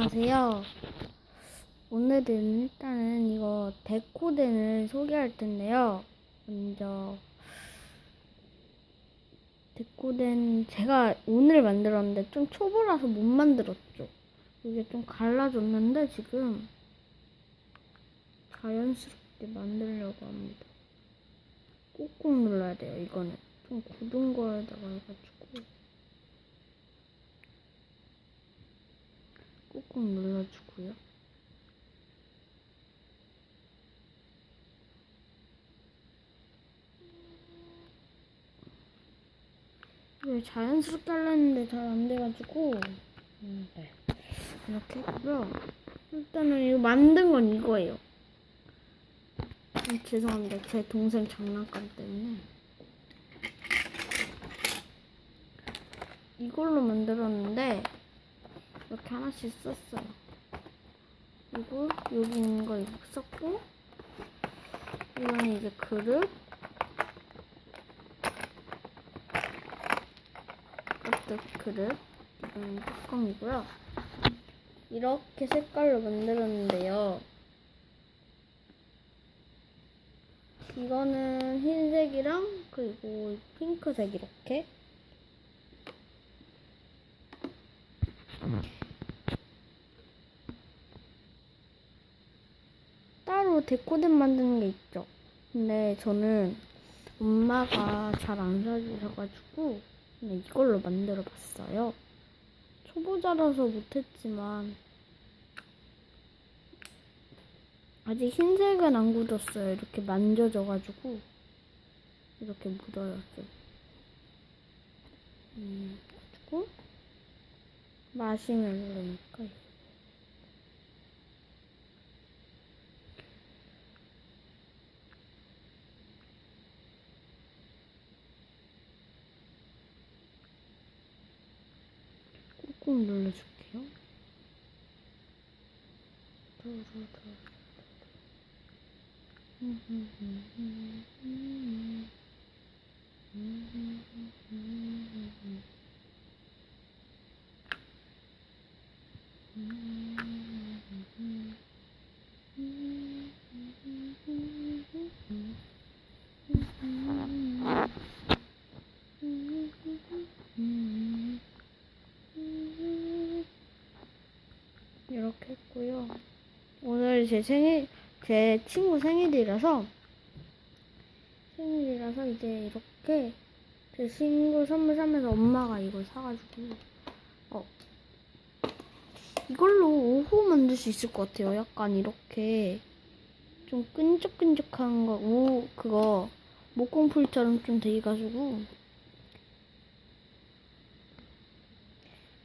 안녕하세요. 오늘은 일단은 이거 데코덴을 소개할 텐데요. 먼저 데코덴 제가 오늘 만들었는데 좀 초보라서 못 만들었죠. 이게 좀 갈라졌는데 지금 자연스럽게 만들려고 합니다. 꾹꾹 눌러야 돼요. 이거는 좀 굳은 거에다가 해가지고. 꾹꾹 눌러주고요. 이걸 자연스럽게 하려는데 잘 안 돼가지고 음, 네. 이렇게 했고요. 일단은 이거 만든 건 이거예요. 음, 죄송합니다. 제 동생 장난감 때문에 이걸로 만들었는데 이렇게 하나씩 썼어요. 그리고 여기 있는 거 이렇게 썼고 이거는 이제 그릇 이것도 그릇 이거는 뚜껑이고요. 이렇게 색깔로 만들었는데요. 이거는 흰색이랑 그리고 핑크색 이렇게 따로 데코덴 만드는 게 있죠. 근데 저는 엄마가 잘 안 사주셔가지고 이걸로 만들어 봤어요. 초보자라서 못했지만 아직 흰색은 안 굳었어요. 이렇게 만져져가지고 이렇게 묻어요. 좀. 음, 그리고 마시멜로니까 꾹꾹 눌러줄게요. 이렇게 했고요. 오늘 제 생일, 제 친구 생일이라서, 생일이라서 이제 이렇게 제 친구 선물 사면서 엄마가 이걸 사가지고, 어, 이걸로 오호 만들 수 있을 것 같아요. 약간 이렇게 좀 끈적끈적한 거, 오, 그거, 목공풀처럼 좀 돼가지고,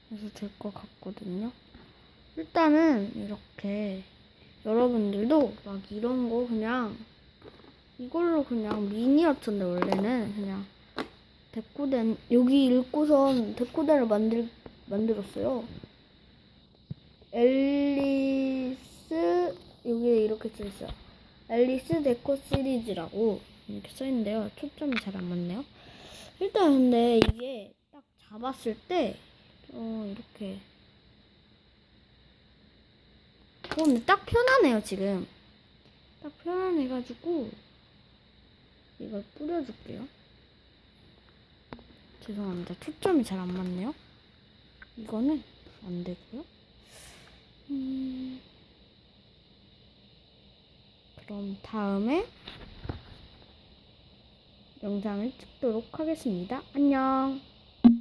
그래서 될 것 같거든요. 일단은 이렇게 여러분들도 막 이런 거 그냥 이걸로 그냥 미니어처인데 원래는 그냥 데코덴 여기 읽고선 데코덴을 만들 만들었어요. 앨리스 여기에 이렇게 써 있어요. 앨리스 데코 시리즈라고 이렇게 써 있는데요. 초점이 잘 안 맞네요. 일단 근데 이게 딱 잡았을 때 어, 이렇게 어, 근데 딱 편하네요, 지금. 딱 편안해가지고, 이걸 뿌려줄게요. 죄송합니다. 초점이 잘 안 맞네요. 이거는 안 되고요. 음, 그럼 다음에 영상을 찍도록 하겠습니다. 안녕.